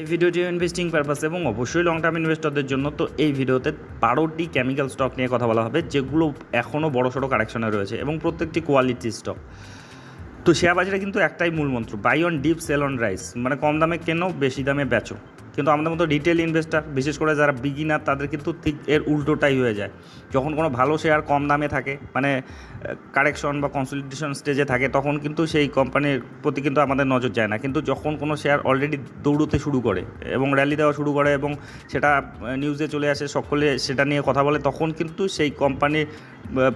এই ভিডিওটি investing purpose এবং অবশ্যই লং টার্ম ইনভেস্টরদের জন্য। তো এই ভিডিওতে বারোটি কেমিক্যাল স্টক নিয়ে কথা বলা হবে, যেগুলো এখনও বড় সড়ো কারেকশনে রয়েছে এবং প্রত্যেকটি কোয়ালিটি স্টক তো শেয়ার বাজারে কিন্তু একটাই মূল মন্ত্র buy on dip sell on rise মানে কম দামে কেনো, বেশি দামে বেচো। কিন্তু আমাদের মতো রিটেল ইনভেস্টার বিশেষ করে যারা বিগিনার তাদের কিন্তু ঠিক এর উল্টোটাই হয়ে যায়। যখন কোনো ভালো শেয়ার কম দামে থাকে মানে কারেকশন বা কনসলিডেশন স্টেজে থাকে তখন কিন্তু সেই কোম্পানির প্রতি কিন্তু আমাদের নজর যায় না। কিন্তু যখন কোনো শেয়ার অলরেডি দৌড়তে শুরু করে এবং র্যালি দেওয়া শুরু করে এবং সেটা নিউজে চলে আসে সকলে সেটা নিয়ে কথা বলে তখন কিন্তু সেই কোম্পানির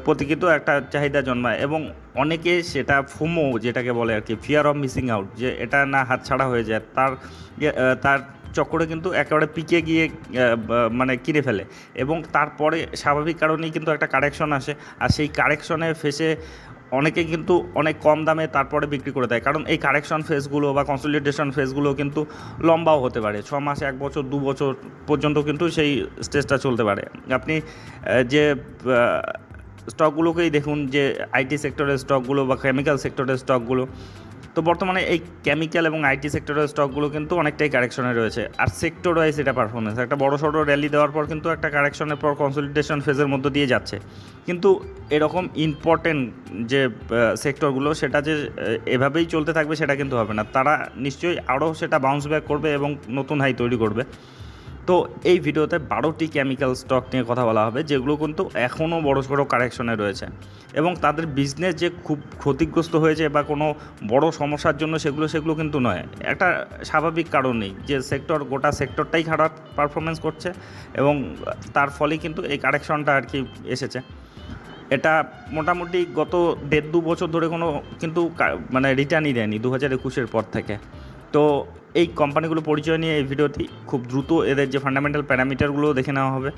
প্রতি কিন্তু একটা চাহিদা জন্মায় এবং অনেকে সেটা ফোমো যেটাকে বলে আর কি ফিয়ার অফ মিসিং আউট যে এটা না হাতছাড়া হয়ে যায় তার ইয়ে, তার চক্করে কিন্তু একেবারে পিকে গিয়ে মানে কিনে ফেলে। এবং তারপরে স্বাভাবিক কারণেই কিন্তু একটা কারেকশন আসে। আর সেই কারেকশনে ফেসে অনেকে কিন্তু অনেক কম দামে তারপরে বিক্রি করে দেয়। কারণ এই কারেকশন ফেসগুলো বা কনসলিডেশন ফেসগুলো কিন্তু লম্বাও হতে পারে। ছ মাস, এক বছর, দু বছর পর্যন্ত কিন্তু সেই স্টেজটা চলতে পারে। আপনি যে স্টকগুলোকেই দেখুন, যে আইটি সেক্টরের স্টকগুলো বা কেমিক্যাল সেক্টরের স্টকগুলো তো বর্তমানে এই কেমিক্যাল এবং আইটি সেক্টরের স্টকগুলো কিন্তু অনেকটাই কারেকশনে রয়েছে। আর সেক্টর ওয়াইজ এটা পারফরমেন্স একটা বড় সড়ো র্যালি দেওয়ার পর কিন্তু একটা কারেকশনের পর কনসলিডেশন ফেজের মধ্য দিয়ে যাচ্ছে। কিন্তু এরকম ইম্পর্টেন্ট যে সেক্টরগুলো সেটা যে এভাবেই চলতে থাকবে সেটা কিন্তু হবে না। তারা নিশ্চয়ই আরও সেটা বাউন্স ব্যাক করবে এবং নতুন হাই তৈরি করবে। তো এই ভিডিওতে বারোটি কেমিক্যাল স্টক নিয়ে কথা বলা হবে, যেগুলো কিন্তু এখনও বড় সড়ো কারেকশনে রয়েছে। এবং তাদের বিজনেস যে খুব ক্ষতিগ্রস্ত হয়েছে বা কোনো বড় সমস্যার জন্য সেগুলো সেগুলো কিন্তু নয়। একটা স্বাভাবিক কারণেই যে সেক্টর গোটা সেক্টরটাই খারাপ পারফরমেন্স করছে এবং তার ফলেই কিন্তু এই কারেকশনটা আর কি এসেছে। এটা মোটামুটি গত দেড় দু বছর ধরে কোনো কিন্তু মানে রিটার্নই দেয়নি, দু হাজার একুশের পর থেকে। তো এই কোম্পানিগুলো পরিচয় নিয়ে এই ভিডিওটি খুব দ্রুত এদের যে ফান্ডামেন্টাল প্যারামিটারগুলো দেখে নেওয়া হবে।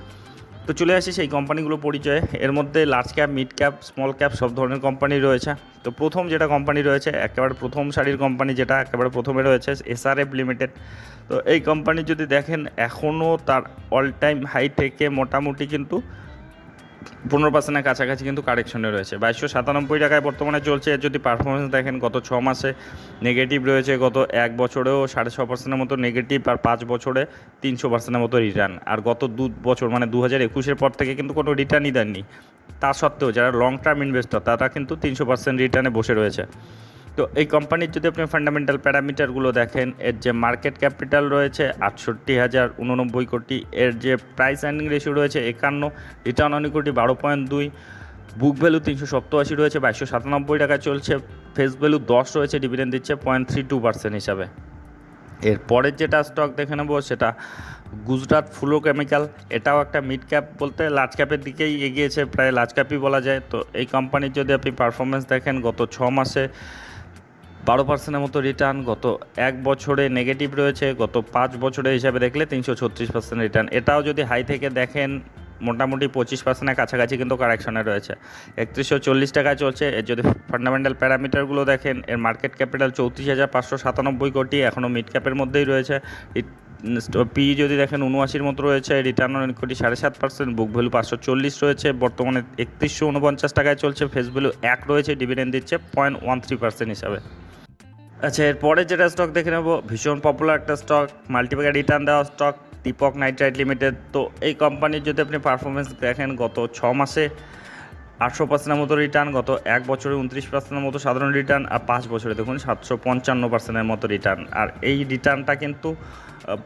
তো চলে আসি সেই কোম্পানিগুলো পরিচয়ে। এর মধ্যে large cap mid cap small cap সব ধরনের কোম্পানি রয়েছে। তো প্রথম যেটা কোম্পানি রয়েছে, একেবারে প্রথম সারির কোম্পানি যেটা একেবারে প্রথমে রয়েছে এসআরএফ লিমিটেড তো এই কোম্পানি যদি দেখেন এখনও তার অল টাইম হাই থেকে মোটামুটি কিন্তু পনেরো পার্সেন্টের কাছাকাছি কিন্তু কারেকশনে রয়েছে। বাইশশো সাতানব্বই টাকায় বর্তমানে চলছে। এর যদি পারফরমেন্স দেখেন, গত ছ মাসে নেগেটিভ রয়েছে, গত এক বছরেও সাড়ে ছ পার্সেন্টের মতো নেগেটিভ আর পাঁচ বছরে তিনশো পার্সেন্টের মতো রিটার্ন আর গত দু বছর মানে দু হাজার একুশের পর থেকে কিন্তু কোনো রিটার্নই দেননি। তা সত্ত্বেও যারা লং টার্ম ইনভেস্টর তারা কিন্তু তিনশো পার্সেন্ট রিটার্নে বসে রয়েছে। তো এই কোম্পানির যদি আপনি ফান্ডামেন্টাল প্যারামিটারগুলো দেখেন, এর যে মার্কেট ক্যাপিটাল রয়েছে আটষট্টি হাজার উননব্বই কোটি, এর যে প্রাইস আর্নিং রেশিও রয়েছে একান্ন রিটার্ন অন ইকুইটি বারো পয়েন্ট দুই বুক ভ্যালু তিনশো সপ্তআশি রয়েছে বাইশশো সাতানব্বই টাকা চলছে ফেস ভ্যালু দশ রয়েছে ডিভিডেন্ড দিচ্ছে পয়েন্ট থ্রি টু পার্সেন্ট হিসাবে। এর পরের যেটা স্টক দেখে নেব সেটা গুজরাট ফ্লো কেমিক্যাল, এটাও একটা মিড ক্যাপ বলতে লার্জ ক্যাপের দিকেই এগিয়েছে, প্রায় লার্জ ক্যাপই বলা যায়। তো এই কোম্পানির যদি আপনি পারফরমেন্স দেখেন, গত ছ মাসে বারো পার্সেন্টের মতো রিটার্ন গত এক বছরে নেগেটিভ রয়েছে, গত পাঁচ বছরে হিসাবে দেখলে তিনশো ছত্রিশ পার্সেন্ট রিটার্ন এটাও যদি হাই থেকে দেখেন, মোটামুটি পঁচিশ পার্সেন্টের কাছাকাছি কিন্তু কারেকশনে রয়েছে। একত্রিশশো চল্লিশ টাকায় চলছে। এর যদি ফান্ডামেন্টাল প্যারামিটারগুলো দেখেন, এর মার্কেট ক্যাপিটাল চৌত্রিশ হাজার পাঁচশো সাতানব্বই কোটি এখনও মিড ক্যাপের মধ্যেই রয়েছে। পি যদি দেখেন উনআশির মতো রয়েছে রিটার্ন অন কোটি সাড়ে সাত পার্সেন্ট বুক ভ্যালু পাঁচশো চল্লিশ রয়েছে। বর্তমানে একত্রিশশো উনপঞ্চাশ টাকায় চলছে ফেস ভ্যালু এক রয়েছে ডিভিডেন্ড দিচ্ছে পয়েন্ট ওয়ান থ্রি পার্সেন্ট হিসাবে। আচ্ছা এরপরে যেটা স্টক দেখে নেব, ভীষণ পপুলার একটা স্টক মাল্টিপ্যাকার রিটার্ন দেওয়া স্টক দীপক নাইট্রাইট লিমিটেড তো এই কোম্পানির যদি আপনি পারফরমেন্স দেখেন গত ছ মাসে আটশো পার্সেন্টের মতো রিটার্ন গত এক বছরে উনত্রিশ পার্সেন্টের মতো সাধারণ রিটার্ন আর পাঁচ বছরে দেখুন সাতশো পঞ্চান্ন পার্সেন্টের মতো রিটার্ন আর এই রিটার্নটা কিন্তু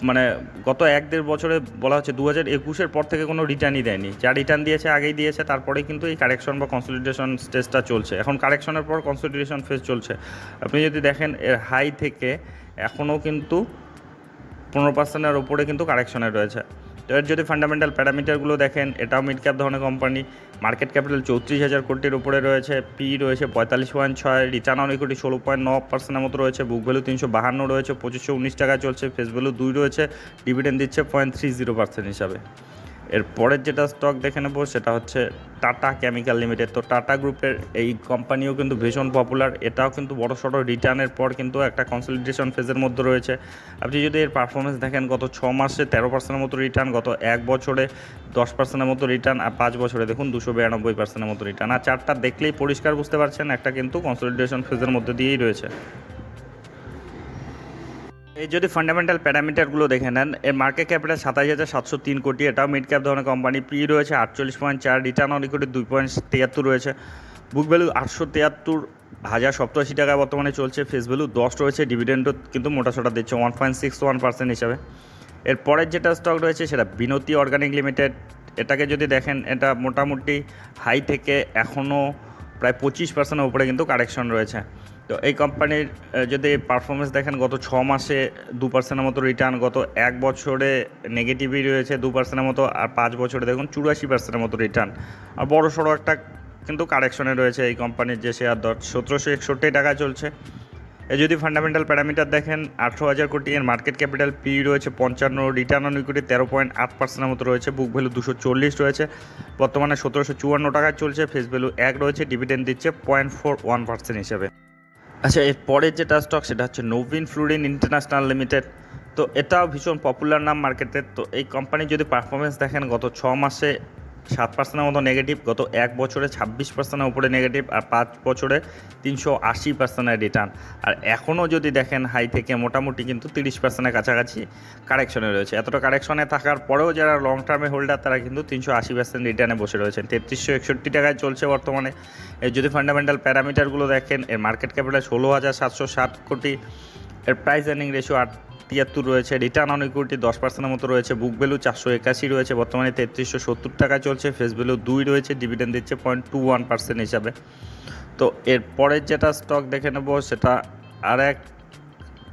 মানে গত এক দেড় বছরে বলা হচ্ছে দু হাজার একুশের পর থেকে কোনো রিটার্নই দেয়নি। যা রিটার্ন দিয়েছে আগেই দিয়েছে, তারপরেই কিন্তু এই কারেকশন বা কনসলিডেশন স্টেজটা চলছে। এখন কারেকশনের পর কনসলিডেশন ফেজ চলছে। আপনি যদি দেখেন, এর হাই থেকে এখনও কিন্তু পনেরো পার্সেন্টের ওপরে কিন্তু কারেকশনে রয়েছে। তো এর যদি ফান্ডামেন্টাল প্যারামিটারগুলো দেখেন, এটাও মিড ক্যাপ ধরনের কোম্পানি মার্কেট ক্যাপিটাল চৌত্রিশ হাজার কোটির উপরে রয়েছে পি রয়েছে পঁয়তাল্লিশ পয়েন্ট ছয় রিটার্ন অন ইকুইটি ষোলো পয়েন্ট ন পার্সেন্টের মতো রয়েছে বুক ভ্যালু তিনশো বাহান্ন রয়েছে, পঁচিশশো উনিশ টাকা চলছে ফেস ভ্যালু দুই রয়েছে ডিভিডেন্ড দিচ্ছে পয়েন্ট থ্রি জিরো পার্সেন্ট হিসাবে। এর পরের যেটা স্টক দেখে নেব, সেটা হচ্ছে টাটা কেমিক্যাল লিমিটেড তো টাটা গ্রুপের এই কোম্পানিও কিন্তু ভীষণ পপুলার এটাও কিন্তু বড় সড়ো রিটার্নের পর কিন্তু একটা কনসলিডেশন ফেজের মধ্যে রয়েছে। আপনি যদি এর পারফরমেন্স দেখেন, গত ছ মাসে তেরো পার্সেন্টের মতো রিটার্ন গত এক বছরে দশ পার্সেন্টের মতো রিটার্ন আর পাঁচ বছরে দেখুন দুশো বিরানব্বই পার্সেন্টের মতো রিটার্ন আর চারটা দেখলেই পরিষ্কার বুঝতে পারছেন, একটা কিন্তু কনসলিডেশন ফেজের মধ্যে দিয়েই রয়েছে। এই যদি ফান্ডামেন্টাল প্যারামিটারগুলো দেখে নেন, এর মার্কেট ক্যাপিটাল সাতাশ হাজার সাতশো তিন কোটি, এটাও মিড ক্যাপ ধরনের কোম্পানি পি রয়েছে আটচল্লিশ পয়েন্ট চার রিটার্ন অন ইকুইটি দুই পয়েন্ট তিয়াত্তর রয়েছে। বুক ভ্যালু আটশো তিয়াত্তর হাজার সপ্তাশি টাকা বর্তমানে চলছে ফেস ভ্যালু দশ রয়েছে ডিভিডেন্ডও কিন্তু মোটাসোটা দিচ্ছে one point six one percent হিসাবে। এর পরের যেটা স্টক রয়েছে সেটা বিনতি অর্গানিক লিমিটেড এটাকে যদি দেখেন, এটা মোটামুটি হাই থেকে এখনও প্রায় পঁচিশ পার্সেন্টের উপরে কিন্তু কারেকশন রয়েছে। তো এই কোম্পানির যদি পারফরমেন্স দেখেন, গত ছ মাসে দু পার্সেন্টের মতো রিটার্ন গত এক বছরে নেগেটিভই রয়েছে দু পার্সেন্টের মতো, আর পাঁচ বছরে দেখুন চুরাশি পার্সেন্টের মতো রিটার্ন আর বড় সড়ো একটা কিন্তু কারেকশনে রয়েছে এই কোম্পানির যে শেয়ার দর, সতেরোশো একষট্টি টাকা চলছে। এ যদি ফান্ডামেন্টাল প্যারামিটার দেখেন, আঠেরো হাজার কোটি এর মার্কেট ক্যাপিটাল পি রয়েছে পঞ্চান্ন রিটার্ন অন ইকুইটি তেরো পয়েন্ট আট পার্সেন্টের মতো রয়েছে বুক ভ্যালু দুশো চল্লিশ রয়েছে। বর্তমানে সতেরোশো চুয়ান্ন টাকা চলছে ফেস ভ্যালু এক রয়েছে ডিভিডেন্ড দিচ্ছে পয়েন্ট ফোর ওয়ান পার্সেন্ট হিসেবে। আচ্ছা এর পরের যেটা স্টক সেটা হচ্ছে নভিন ফ্লুরিন ইন্টারন্যাশনাল লিমিটেড তো এটাও ভীষণ পপুলার নাম মার্কেটের তো এই কোম্পানির যদি পারফরমেন্স দেখেন, গত ছ মাসে সাত পার্সেন্টের মতো নেগেটিভ গত এক বছরে ছাব্বিশ পার্সেন্টের উপরে নেগেটিভ আর পাঁচ বছরে তিনশো আশি পার্সেন্টের রিটার্ন আর এখনও যদি দেখেন হাই থেকে মোটামুটি কিন্তু তিরিশ পার্সেন্টের কাছাকাছি কারেকশনে রয়েছে। এতটা কারেকশনে থাকার পরেও যারা লং টার্মে হোল্ডার তারা কিন্তু তিনশো আশি পার্সেন্ট রিটার্নে বসে রয়েছেন। তেত্রিশশো একষট্টি টাকায় চলছে বর্তমানে। এর যদি ফান্ডামেন্টাল প্যারামিটারগুলো দেখেন, এর মার্কেট ক্যাপিটাল ষোলো হাজার সাতশো ষাট কোটি, এর প্রাইস আর্নিং রেশিও আট তিয়াত্তর রয়েছে রিটার্ন অন ইকুইটি দশ পার্সেন্টের মতো রয়েছে বুক ভ্যালু চারশো একাশি রয়েছে, বর্তমানে তেত্রিশশো সত্তর টাকা চলছে ফেস ভ্যালু দুই রয়েছে ডিভিডেন্ড দিচ্ছে পয়েন্ট টু ওয়ান পার্সেন্ট হিসাবে। তো এর পরের যেটা স্টক দেখে নেব, সেটা আর এক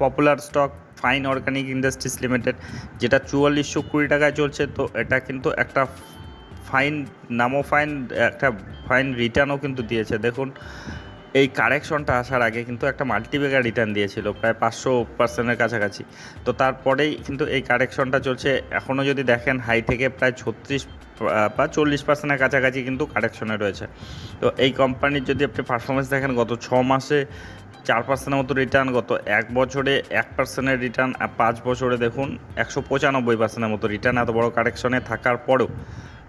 popular stock Fine Organic Industries Limited যেটা চুয়াল্লিশশো কুড়ি টাকায় চলছে। তো এটা কিন্তু একটা ফাইন নামও ফাইন একটা ফাইন রিটার্নও কিন্তু দিয়েছে। দেখুন এই কারেকশনটা আসার আগে কিন্তু একটা মাল্টিবেগার রিটার্ন দিয়েছিল, প্রায় পাঁচশো পার্সেন্টের কাছাকাছি। তো তারপরেই কিন্তু এই কারেকশনটা চলছে। এখনও যদি দেখেন হাই থেকে প্রায় ছত্রিশ বা চল্লিশ পার্সেন্টের কাছাকাছি কিন্তু কারেকশনে রয়েছে। তো এই কোম্পানির যদি আপনি পারফরমেন্স দেখেন, গত ছ মাসে চার পার্সেন্টের মতো রিটার্ন গত এক বছরে এক পার্সেন্টের রিটার্ন পাঁচ বছরে দেখুন, একশো পঁচানব্বই পার্সেন্টের মতো রিটার্ন এত বড় কারেকশনে থাকার পরেও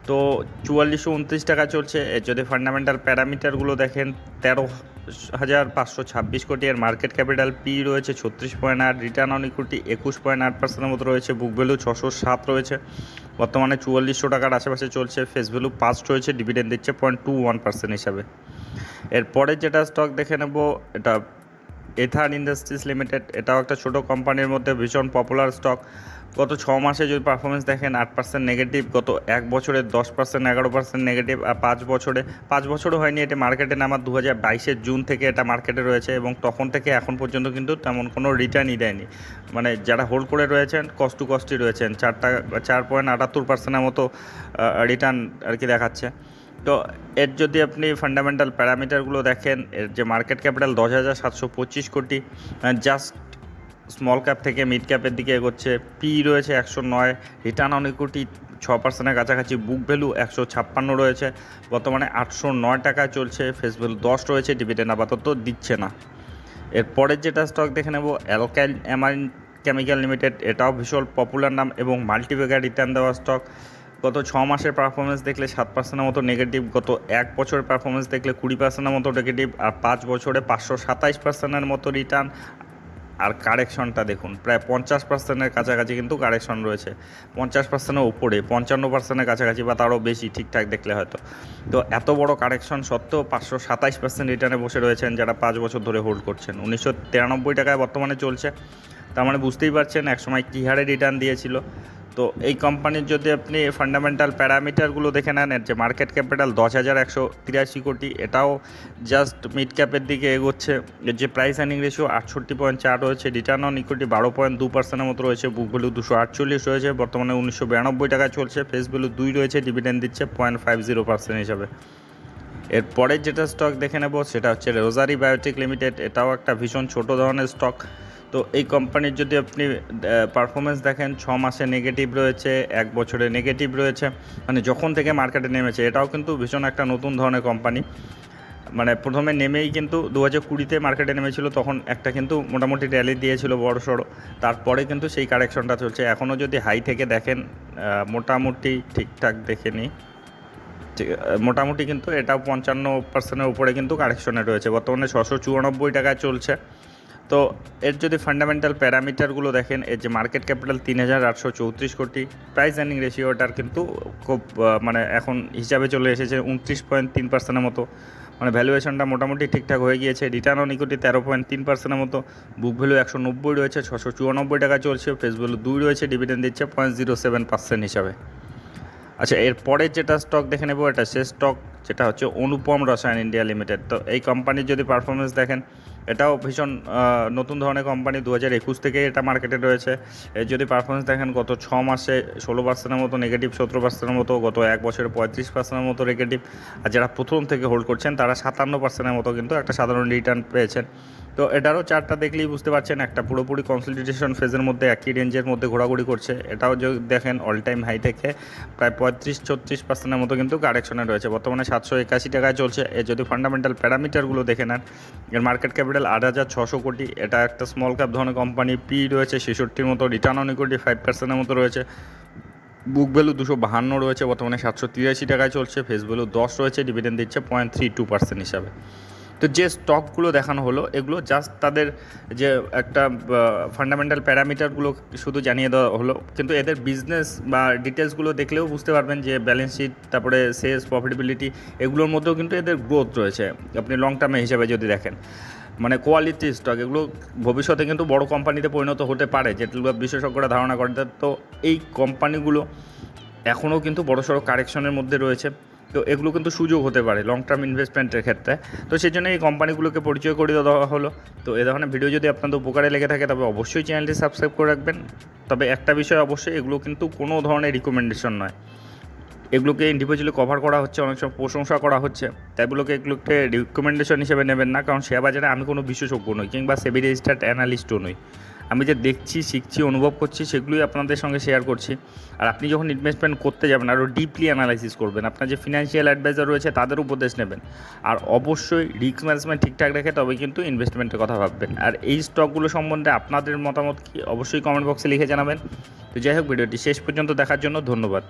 তো চুয়াল্লিশশো উনত্রিশ টাকা চলছে। এর যদি ফান্ডামেন্টাল প্যারামিটারগুলো দেখেন, তেরো হাজার পাঁচশো ছাব্বিশ কোটি এর মার্কেট ক্যাপিটাল পি রয়েছে ছত্রিশ পয়েন্ট আট রিটার্ন অন ইকুইটি একুশ পয়েন্ট আট পার্সেন্টের মতো রয়েছে বুক ভ্যালু ছশো সাত রয়েছে। বর্তমানে চুয়াল্লিশশো টাকার আশেপাশে চলছে ফেস ভ্যালু পাঁচ রয়েছে ডিভিডেন্ড দিচ্ছে পয়েন্ট টু ওয়ান পার্সেন্ট হিসাবে। এরপরে যেটা স্টক দেখে নেব, এটা এথার ইন্ডাস্ট্রিজ লিমিটেড এটাও একটা ছোটো কোম্পানির মধ্যে ভীষণ পপুলার স্টক গত ছ মাসে যদি পারফরমেন্স দেখেন, আট পার্সেন্ট নেগেটিভ গত এক বছরে দশ পার্সেন্ট এগারো পার্সেন্ট নেগেটিভ আর পাঁচ বছরে, পাঁচ বছরও হয়নি, এটা মার্কেটে নামার দু হাজার বাইশের জুন থেকে এটা মার্কেটে রয়েছে এবং তখন থেকে এখন পর্যন্ত কিন্তু তেমন কোনো রিটার্নই দেয়নি। মানে যারা হোল্ড করে রয়েছেন কস্ট টু কস্টই রয়েছেন। চার টাকা চার পয়েন্ট আটাত্তর পার্সেন্টের মতো রিটার্ন আর কি দেখাচ্ছে। তো এর যদি আপনি ফান্ডামেন্টাল প্যারামিটারগুলো দেখেন, এর যে মার্কেট ক্যাপিটাল দশ হাজার সাতশো পঁচিশ কোটি জাস্ট স্মল ক্যাপ থেকে মিড ক্যাপের দিকে এগোচ্ছে পি রয়েছে একশো নয় রিটার্ন অন ইকুইটি ছ পার্সেন্টের কাছাকাছি বুক ভ্যালু একশো ছাপ্পান্ন রয়েছে, বর্তমানে আটশো নয় টাকায় চলছে ফেস ভ্যালু দশ রয়েছে ডিভিডেন্ড আপাতত দিচ্ছে না। এরপরের যেটা স্টক দেখে নেব অ্যালকাইল অ্যামাইন কেমিক্যাল লিমিটেড এটাও ভীষণ পপুলার নাম এবং মাল্টিবেগার রিটার্ন দেওয়া স্টক গত ছ মাসের পারফরমেন্স দেখলে সাত পার্সেন্টের মতো নেগেটিভ গত এক বছরের পারফরমেন্স দেখলে কুড়ি পার্সেন্টের মতো নেগেটিভ আর পাঁচ বছরে পাঁচশো সাতাইশ পার্সেন্টের মতো রিটার্ন আর কারেকশনটা দেখুন, প্রায় পঞ্চাশ পার্সেন্টের কাছাকাছি কিন্তু কারেকশন রয়েছে। পঞ্চাশ পার্সেন্টের উপরে, পঞ্চান্ন পার্সেন্টের কাছাকাছি বা তারও বেশি ঠিকঠাক দেখলে হয়তো। তো এত বড় কারেকশন সত্ত্বেও পাঁচশো সাতাইশ পার্সেন্ট রিটার্নে বসে রয়েছেন যারা পাঁচ বছর ধরে হোল্ড করছেন। উনিশশো তিরানব্বই টাকায় বর্তমানে চলছে। তার মানে বুঝতেই পারছেন, একসময় কী হারে রিটার্ন দিয়েছিল। তো এই কোম্পানির যদি আপনি ফান্ডামেন্টাল প্যারামিটারগুলো দেখে নেন, এর যে মার্কেট ক্যাপিটাল দশ হাজার একশো তিরাশি কোটি, এটাও জাস্ট মিড ক্যাপের দিকে এগোচ্ছে। যে প্রাইস আর্নিং রেশিও আটষট্টি পয়েন্ট চার রয়েছে রিটার্ন অন ইকুইটি বারো পয়েন্ট দু পার্সেন্টের মতো রয়েছে বুক ভ্যালু দুশো আটচল্লিশ রয়েছে, বর্তমানে উনিশশো বিরানব্বই টাকা চলছে ফেস ভ্যালু দুই রয়েছে ডিভিডেন্ড দিচ্ছে পয়েন্ট ফাইভ জিরো পার্সেন্ট হিসাবে। এরপরের যেটা স্টক দেখে নেব, সেটা হচ্ছে রোজারি বায়োটিক লিমিটেড এটাও একটা ভীষণ ছোট ধরনের স্টক তো এই কোম্পানির যদি আপনি পারফরমেন্স দেখেন, ছ মাসে নেগেটিভ রয়েছে, এক বছরে নেগেটিভ রয়েছে মানে যখন থেকে মার্কেটে নেমেছে, এটাও কিন্তু ভীষণ একটা নতুন ধরনের কোম্পানি মানে প্রথমে নেমেই কিন্তু দু হাজার কুড়িতে মার্কেটে নেমেছিল, তখন একটা কিন্তু মোটামুটি র্যালি দিয়েছিল বড় সড়ো। তারপরে কিন্তু সেই কারেকশনটা চলছে। এখনও যদি হাই থেকে দেখেন মোটামুটি ঠিকঠাক দেখে নিই। মোটামুটি কিন্তু এটাও পঞ্চান্ন পার্সেন্টের উপরে কিন্তু কারেকশনে রয়েছে। বর্তমানে ছশো চুরানব্বই টাকায় চলছে। তো এর যদি ফান্ডামেন্টাল প্যারামিটারগুলো দেখেন এর যে মার্কেট ক্যাপিটাল তিন হাজার আটশো চৌত্রিশ কোটি প্রাইস আর্নিং রেশিওটার কিন্তু খুব মানে এখন হিসাবে চলে এসেছে উনত্রিশ পয়েন্ট তিন পার্সেন্টের মতো। মানে ভ্যালুয়েশনটা মোটামুটি ঠিকঠাক হয়ে গিয়েছে রিটার্ন অন ইকুইটি তেরো পয়েন্ট তিন পার্সেন্টের মতো বুক ভ্যালু একশো নব্বই রয়েছে, ছশো চুরানব্বই টাকা চলছে ফেস ভ্যালু দুই রয়েছে ডিভিডেন্ড দিচ্ছে পয়েন্ট জিরো সেভেন পার্সেন্ট হিসাবে। আচ্ছা এরপরে যেটা স্টক দেখে নেব, এটা সে স্টক যেটা হচ্ছে অনুপম রসায়ন ইন্ডিয়া লিমিটেড। তো এই কোম্পানির যদি পারফরমেন্স দেখেন, এটাও ভীষণ নতুন ধরনের কোম্পানি দু হাজার একুশ থেকেই এটা মার্কেটে রয়েছে। এর যদি পারফরমেন্স দেখেন, গত ছ মাসে ষোলো পার্সেন্টের মতো নেগেটিভ সতেরো পার্সেন্টের মতো, গত এক বছরে পঁয়ত্রিশ পার্সেন্টের মতো নেগেটিভ আর যারা প্রথম থেকে হোল্ড করছেন, তারা সাতান্ন পার্সেন্টের মতো কিন্তু একটা সাধারণ রিটার্ন পেয়েছেন। তো এটারও চারটা দেখলেই বুঝতে পারছেন, একটা পুরোপুরি কনসলিডেশন ফেজের মধ্যে, একই রেঞ্জের মধ্যে ঘোরাঘুরি করছে। এটাও যদি দেখেন অল টাইম হাই থেকে প্রায় পঁয়ত্রিশ ছত্রিশ পার্সেন্টের মতো কিন্তু কারেকশনে রয়েছে। বর্তমানে সাতশো একাশি টাকায় চলছে। এর যদি ফান্ডামেন্টাল প্যারামিটারগুলো দেখে নেন, এর মার্কেট ক্যাপিটাল আট হাজার ছশো কোটি। এটা একটা স্মল ক্যাপ ধরনের কোম্পানি পি রয়েছে ছেষট্টির মতো রিটার্ন অন ইকুইটি ফাইভ পার্সেন্টের মতো রয়েছে। বুক ভ্যালু দুশো বাহান্ন রয়েছে, বর্তমানে সাতশো তিরাশি টাকায় চলছে। ফেস ভ্যালু দশ রয়েছে ডিভিডেন্ড দিচ্ছে পয়েন্ট থ্রি টু পার্সেন্ট হিসাবে। তো যে স্টকগুলো দেখানো হলো, এগুলো জাস্ট তাদের যে একটা ফান্ডামেন্টাল প্যারামিটারগুলো শুধু জানিয়ে দেওয়া হলো। কিন্তু এদের বিজনেস বা ডিটেলসগুলো দেখলেও বুঝতে পারবেন যে ব্যালেন্স শিট তারপরে সেলস প্রফিটেবিলিটি এগুলোর মধ্যেও কিন্তু এদের গ্রোথ রয়েছে। আপনি লং টার্মে হিসাবে যদি দেখেন মানে কোয়ালিটি স্টক এগুলো ভবিষ্যতে কিন্তু বড় কোম্পানিতে পরিণত হতে পারে যেগুলো বিশেষজ্ঞরা ধারণা করেন। তো এই কোম্পানিগুলো এখনও কিন্তু বড়সড় কারেকশনের মধ্যে রয়েছে। তো এগুলো কিন্তু সুযোগ হতে পারে লং টার্ম ইনভেস্টমেন্টের ক্ষেত্রে। তো সেই জন্য এই কোম্পানিগুলোকে পরিচয় করে দেওয়া হলো। তো এ ধরনের ভিডিও যদি আপনাদের উপকারে লেগে থাকে, তবে অবশ্যই চ্যানেলটি সাবস্ক্রাইব করে রাখবেন। তবে একটা বিষয় অবশ্যই, এগুলো কিন্তু কোনো ধরনের রিকমেন্ডেশন নয়। এগুলোকে ইন্ডিভিজুয়ালি কভার করা হচ্ছে, অনেক সময় প্রশংসা করা হচ্ছে। তাইগুলোকে এগুলোকে রিকমেন্ডেশন হিসেবে নেবেন না, কারণ শেয়ার বাজারে আমি কোনো বিশেষজ্ঞ নই, কিংবা সেবি রেজিস্টার্ড অ্যানালিস্টও নই। আমি যে দেখছি, শিখছি, অনুভব করছি, সেগুলোই আপনাদের সঙ্গে শেয়ার করছি। আর আপনি যখন ইনভেস্টমেন্ট করতে যাবেন আরও ডিপলি অ্যানালাইসিস করবেন, আপনার যে ফিনান্সিয়াল অ্যাডভাইজার রয়েছে, তাদের উপদেশ নেবেন। আর অবশ্যই রিস্ক ম্যানেজমেন্ট ঠিকঠাক রেখে তবে কিন্তু ইনভেস্টমেন্টের কথা ভাববেন। আর এই স্টকগুলো সম্বন্ধে আপনাদের মতামত কি, অবশ্যই কমেন্ট বক্সে লিখে জানাবেন। তো যাই হোক, ভিডিওটি শেষ পর্যন্ত দেখার জন্য ধন্যবাদ।